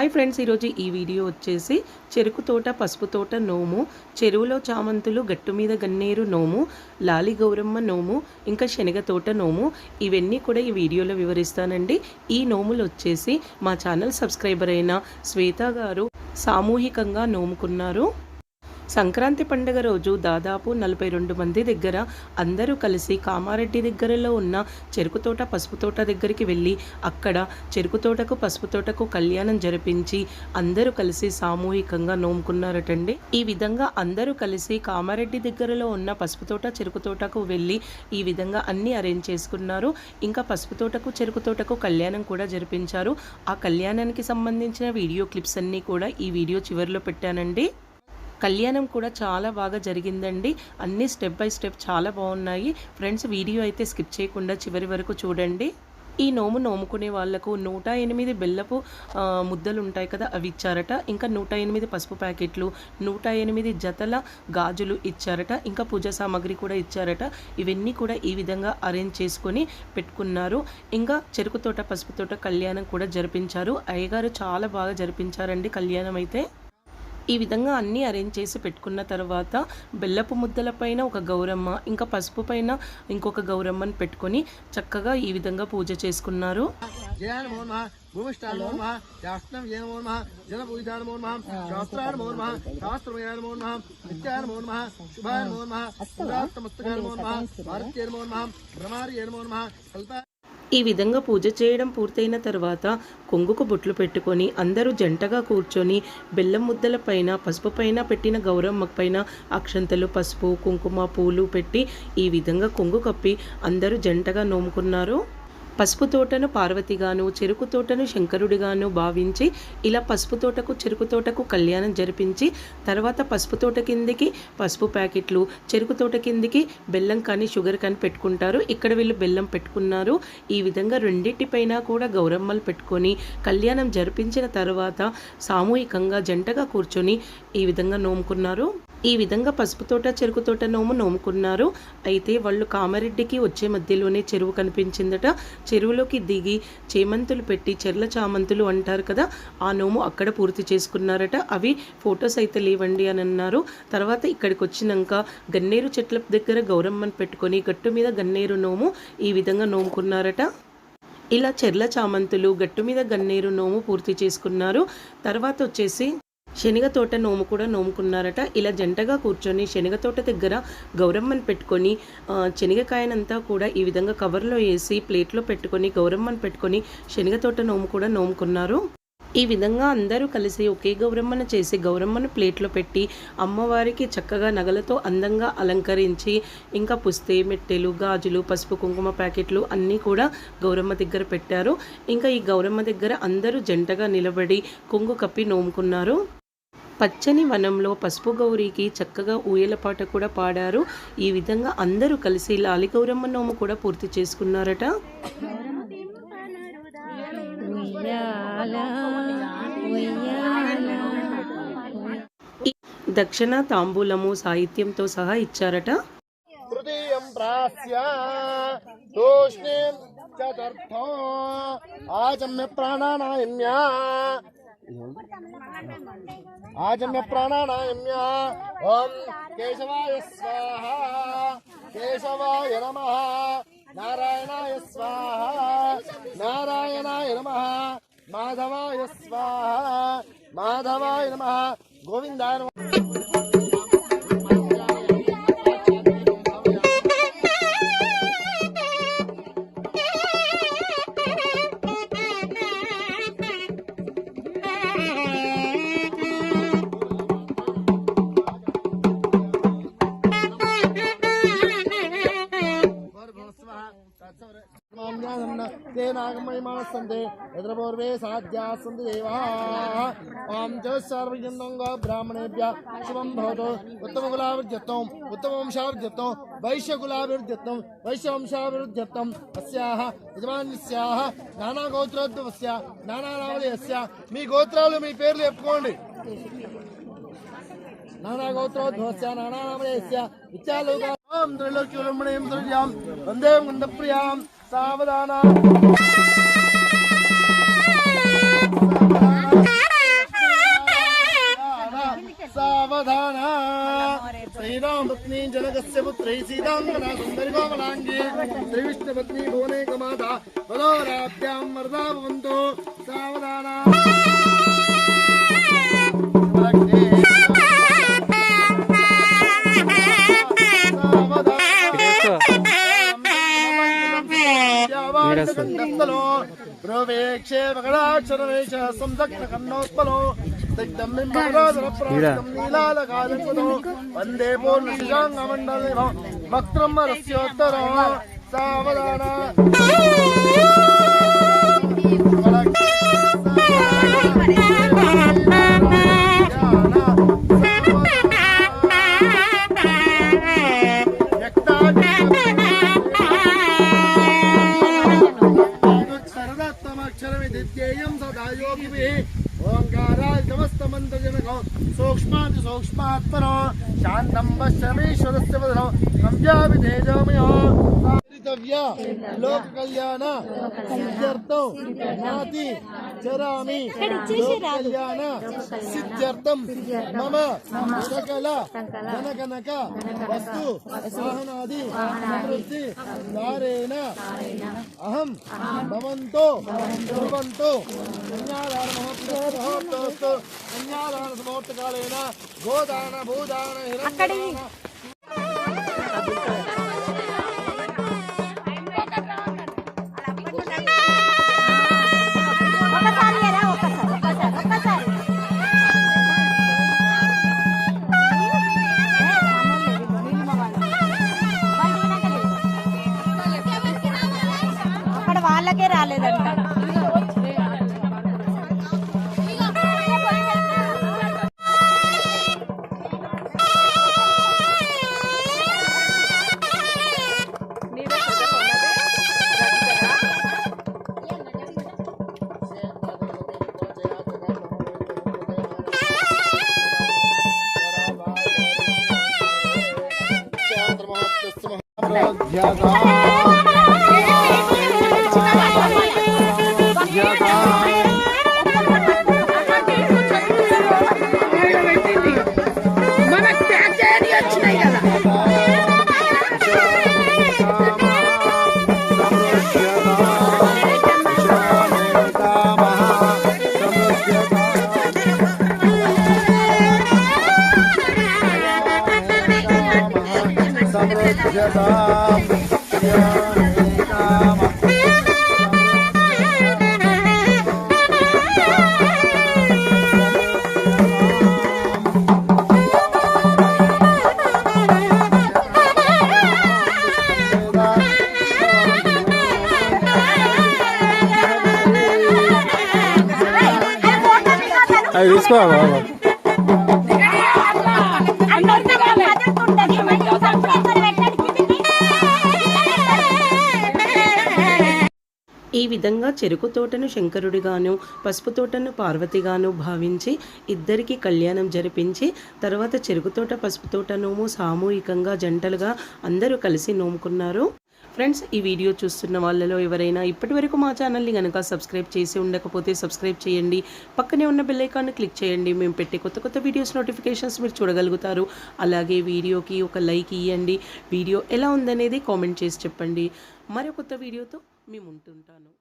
Hi friends ఈరోజు ఈ video వచ్చేసి చెరుకు తోట పసుపు తోట నోము చెరువులో చామంతులు గట్టు మీద గన్నేరు నోము లాలి గౌరమ్మ నోము ఇంకా శనగ తోట నోము ఇవన్నీ కూడా ఈ వీడియోలో వివరిస్తానండి. ఈ నోములు వచ్చేసి మా ఛానల్ సబ్స్క్రైబర్ అయిన శ్వేత గారు సామూహికంగా నోముకున్నారు. సంక్రాంతి పండుగ రోజు దాదాపు నలభై రెండు మంది దగ్గర అందరూ కలిసి కామారెడ్డి దగ్గరలో ఉన్న చెరుకు తోట పసుపు తోట దగ్గరికి వెళ్ళి అక్కడ చెరుకు తోటకు పసుపు తోటకు కళ్యాణం జరిపించి అందరూ కలిసి సామూహికంగా నోముకున్నారటండి. ఈ విధంగా అందరూ కలిసి కామారెడ్డి దగ్గరలో ఉన్న పసుపు తోట చెరుకు తోటకు వెళ్ళి ఈ విధంగా అన్ని అరేంజ్ చేసుకున్నారు. ఇంకా పసుపు తోటకు చెరుకు తోటకు కళ్యాణం కూడా జరిపించారు. ఆ కళ్యాణానికి సంబంధించిన వీడియో క్లిప్స్ అన్నీ కూడా ఈ వీడియో చివరిలో పెట్టానండి. కళ్యాణం కూడా చాలా బాగా జరిగిందండి. అన్ని స్టెప్ బై స్టెప్ చాలా బాగున్నాయి. ఫ్రెండ్స్ వీడియో అయితే స్కిప్ చేయకుండా చివరి వరకు చూడండి. ఈ నోము నోముకునే వాళ్ళకు నూట ఎనిమిది బెల్లపు ముద్దలు ఉంటాయి కదా అవి ఇచ్చారట. ఇంకా నూట ఎనిమిది పసుపు ప్యాకెట్లు నూట ఎనిమిది జతల గాజులు ఇచ్చారట. ఇంకా పూజ సామాగ్రి కూడా ఇచ్చారట. ఇవన్నీ కూడా ఈ విధంగా అరేంజ్ చేసుకొని పెట్టుకున్నారు. ఇంకా చెరుకు తోట పసుపు తోట కళ్యాణం కూడా జరిపించారు. అయ్యగారు చాలా బాగా జరిపించారండి కళ్యాణం అయితే. ఈ విధంగా అన్నీ అరేంజ్ చేసి పెట్టుకున్న తర్వాత బెల్లపు ముద్దల పైన ఒక గౌరమ్మ ఇంకా పసుపు పైన ఇంకొక గౌరమ్మని పెట్టుకొని చక్కగా ఈ విధంగా పూజ చేసుకున్నారు శాస్త్రం కల్ప ఈ విధంగా పూజ చేయడం పూర్తయిన తర్వాత కొంగుకు బొట్లు పెట్టుకొని అందరూ జంటగా కూర్చొని బెల్లం ముద్దల పైన పసుపు పైన పెట్టిన గౌరమ్మ పైన అక్షంతలు పసుపు కుంకుమ పూలు పెట్టి ఈ విధంగా కొంగు కప్పి అందరూ జంటగా నోముకున్నారు. పసుపు తోటను పార్వతిగాను చెరుకు తోటను శంకరుడిగాను భావించి ఇలా పసుపు తోటకు చెరుకు తోటకు కళ్యాణం జరిపించి తర్వాత పసుపు తోట కిందికి పసుపు ప్యాకెట్లు చెరుకు తోట కిందికి బెల్లం కానీ షుగర్ కానీ పెట్టుకుంటారు. ఇక్కడ వీళ్ళు బెల్లం పెట్టుకున్నారు. ఈ విధంగా రెండింటిపైన కూడా గౌరమ్మలు పెట్టుకొని కళ్యాణం జరిపించిన తర్వాత సామూహికంగా జంటగా కూర్చొని ఈ విధంగా నోముకున్నారు. ఈ విధంగా పసుపు తోట చెరుకు తోట నోము నోముకున్నారు. అయితే వాళ్ళు కామారెడ్డికి వచ్చే మధ్యలోనే చెరువు కనిపించిందట. చెరువులోకి దిగి చేమంతులు పెట్టి చెర్ల చామంతులు అంటారు కదా ఆ నోము అక్కడ పూర్తి చేసుకున్నారట. అవి ఫొటోస్ అయితే లేవండి అని అన్నారు. తర్వాత ఇక్కడికి వచ్చినాక గన్నేరు చెట్ల దగ్గర గౌరమ్మను పెట్టుకొని గట్టు మీద గన్నేరు నోము ఈ విధంగా నోముకున్నారట. ఇలా చెర్ల చామంతులు గట్టు మీద గన్నేరు నోము పూర్తి చేసుకున్నారు. తర్వాత వచ్చేసి శనగ తోట నోము కూడా నోముకున్నారట. ఇలా జంటగా కూర్చొని శనగ తోట దగ్గర గౌరమ్మను పెట్టుకొని శనగకాయనంతా కూడా ఈ విధంగా కవర్లో వేసి ప్లేట్లో పెట్టుకొని గౌరమ్మను పెట్టుకొని శనగ తోట నోము కూడా నోముకున్నారు. ఈ విధంగా అందరూ కలిసి ఒకే గౌరమ్మను చేసి గౌరమ్మను ప్లేట్లో పెట్టి అమ్మవారికి చక్కగా నగలతో అందంగా అలంకరించి ఇంకా పుస్తే మెట్టెలు గాజులు పసుపు కుంకుమ ప్యాకెట్లు అన్నీ కూడా గౌరమ్మ దగ్గర పెట్టారు. ఇంకా ఈ గౌరమ్మ దగ్గర అందరూ జంటగా నిలబడి కొంగు కప్పి నోముకున్నారు. పచ్చని వనంలో పసుపు గౌరికి చక్కగా ఊయల పాట కూడా పాడారు. ఈ విధంగా అందరూ కలిసి లాలిగౌరమ్మ నోము కూడా పూర్తి చేసుకున్నారట. దక్షిణ తాంబూలము సాహిత్యంతో సహా ఇచ్చారట. తృతీయం ప్రాస్య చతుర్థం ఆచమ్య ప్రాణానాయమ్య ఆచమ్య ప్రాణానాయమ్య ఓం కేశవాయ స్వాహ కేశవాయ నమ నారాయణాయ స్వాహ నారాయణాయ నమ మాధవాయ స్వాహ మాధవాయ నమ గోవిందాయ नागमयिमासन्ते यत्र पूर्वे साध्याः सन्ति देवाः ॐ च सर्वजन्दङ्ग ब्राह्मणेभ्यः शुभं भवतु उत्तमकुलाभिर्जत्तम् उत्तमवंशाभिर्जत्तम् वैश्यकुलाभिर्जत्तम् वैश्यवंशाभिर्जत्तम् अस्याः యజమాన్యస్యాహ నానా గోత్రోద్భవస్య నానా నామధేయస్య మీ గోత్రాలు మీ పేర్లు చెప్పుకోండి నానా గోత్రోద్భవస్య నానా నామధేయస్య ఇత్యాలోకా ఓం త్రైలోక్యరమణీయం దుర్యాం వందే ముందప్రియాం సావధాన సావధాన శ్రీరామపత్ని జనకస్య పుత్రై సీతాంగనా సుందరి కోమలాంగి శ్రీవిష్ణుపత్ని భువనేక మాత బలోరాభ్యాం వరదా భవంతు సావధాన. ప్రవేక్షే మకరాక్షరవేశ సంసక్త కన్నోత్పలో వందే పూర్ణ శశాంగమండలి వక్త్రం రస్యోత్తరం సావధాన సమస్తమంత్రజనకో సూక్ష్మాతి సూక్ష్మాత్మనో శాంతం పశ్చమేశ్వరస్య వదనం సంధ్యాపి తేజోమయో ృతవ్య లోక కళ్యాణ సిద్ధ్యర్థం నాతి చరామి లోక కళ్యాణ సిద్ధ్యర్థం మమ సకల ధనకనక వస్తు వాహనాది సమృద్ధి దారేణ అహం భవంతో భవంతో కన్యాదాన మహోత్సవస్తు కన్యాదాన సమోత్తకాలేన గోదాన భూదాన హిరణ్యదాన అవి తీసుకో ఈ విధంగా చెరుకు తోటను శంకరుడిగాను పసుపు తోటను పార్వతిగాను భావించి ఇద్దరికి కళ్యాణం జరిపించి తర్వాత చెరుకు తోట పసుపు తోట నోము సామూహికంగా జంటలుగా అందరూ కలిసి నోముకున్నారు. ఫ్రెండ్స్ ఈ వీడియో చూస్తున్న వాళ్ళలో ఎవరైనా ఇప్పటి వరకు మా ఛానల్ని కనుక సబ్స్క్రైబ్ చేసి ఉండకపోతే సబ్స్క్రైబ్ చేయండి. పక్కనే ఉన్న బెల్లైకాన్ని క్లిక్ చేయండి. మేము పెట్టే కొత్త కొత్త వీడియోస్ నోటిఫికేషన్స్ మీరు చూడగలుగుతారు. అలాగే వీడియోకి ఒక లైక్ ఇవ్వండి వీడియో ఎలా ఉందనేది కామెంట్ చేసి చెప్పండి. మరో కొత్త వీడియోతో మేము ఉంటుంటాను